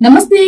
నమస్తే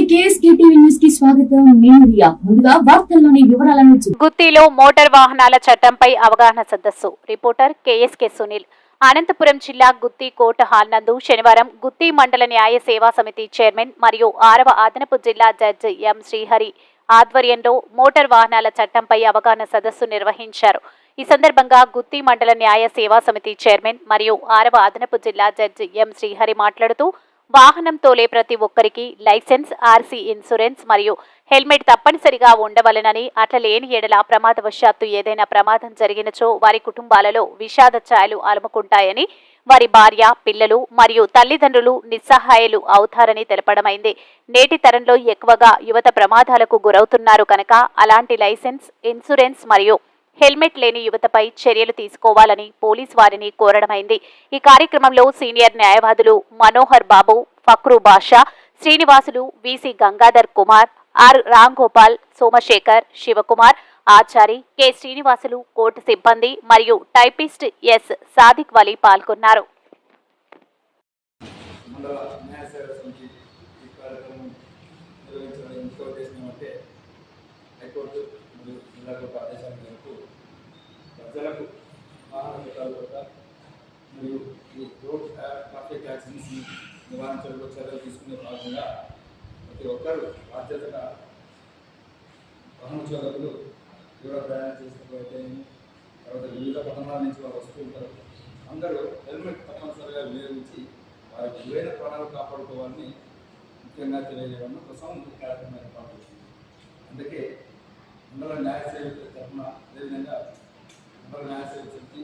న్యూస్కి స్వాగతం. నేను రియా. ముందుగా వార్తల్లోని వివరాలను గుత్తిలో మోటార్ వాహనాల చట్టంపై అవగాహన సదస్సు. Reporter KSK Sunil. అనంతపురం జిల్లా గుత్తి కోర్టు హాల్ నందు శనివారం గుత్తి మండల న్యాయ సేవా సమితి చైర్మన్ మరియు ఆరవ అదనపు జిల్లా జడ్జి ఎం శ్రీహరి ఆధ్వర్యంలో మోటార్ వాహనాల చట్టంపై అవగాహన సదస్సు నిర్వహించారు. ఈ సందర్భంగా గుత్తి మండల న్యాయ సేవా సమితి చైర్మన్ మరియు ఆరవ అదనపు జిల్లా జడ్జి ఎం శ్రీహరి మాట్లాడుతూ వాహనం తోలే ప్రతి ఒక్కరికి లైసెన్స్ ఆర్సీ ఇన్సూరెన్స్ మరియు హెల్మెట్ తప్పనిసరిగా ఉండవలెనని అట్ల లేని ఎడల ప్రమాదవశాత్తు ఏదైనా ప్రమాదం జరిగినచో వారి కుటుంబాలలో విషాద ఛాయలు అలుముకుంటాయని వారి భార్య పిల్లలు మరియు తల్లిదండ్రులు నిస్సహాయాలు అవుతారని తెలపడమైంది. నేటి తరంలో ఎక్కువగా యువత ప్రమాదాలకు గురవుతున్నారు కనుక అలాంటి లైసెన్స్ ఇన్సూరెన్స్ మరియు హెల్మెట్ లేని యువతపై చర్యలు తీసుకోవాలని పోలీస్ వారిని కోరడమైంది. ఈ కార్యక్రమంలో సీనియర్ న్యాయవాదులు Manohar Babu Fakru Basha Srinivasulu VC Gangadhar Kumar R Ram Gopal Somashekar Shivakumar Achari K Srinivasulu court సిబ్బంది మరియు టైపిస్ట్ ఎస్ సాదిక్ వలి పాల్గొన్నారు. హైకోర్టు మరియు జిల్లా కోర్టు ఆదేశాల మేరకు ప్రజలకు వాహన చట్టాల పట్ల మరియు ఈ రోడ్ ట్రాఫిక్ యాక్సిడెంట్స్ని నివారించడంలో చర్యలు తీసుకునే భాగంగా ప్రతి ఒక్కరూ బాధ్యతగా వాహన చోదకులు తీవ్ర ప్రయాణం చేసినట్లయితే తర్వాత వివిధ పట్టణాల నుంచి వారు వస్తూ ఉంటారు. అందరూ హెల్మెట్ తప్పనిసరిగా వినియోగించి వారి విలువైన ప్రాణాలు కాపాడుకోవాలని ముఖ్యంగా తెలియజేయడం కోసం ఈ కార్యక్రమం ఏర్పాటు చేసింది. అందుకే మండల న్యాయ సేవకుల తరఫున అదేవిధంగా మండల న్యాయ సేవ సమితి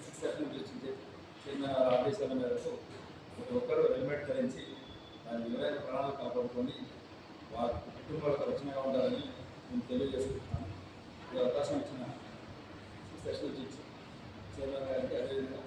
సిక్స్ సెషన్ ఇచ్చింది చైర్మన్ ఆదేశాల మేరకు ప్రతి ఒక్కరూ హెల్మెట్ ధరించి వారి విలువైన ప్రాణాలు కాపాడుకొని వారి కుటుంబాలకు రక్షణగా ఉండాలని నేను తెలియజేసుకుంటున్నాను. ఈ అవకాశం ఇచ్చిన సిక్స్ సెషన్ చేసి చైర్మన్ గారికి అదేవిధంగా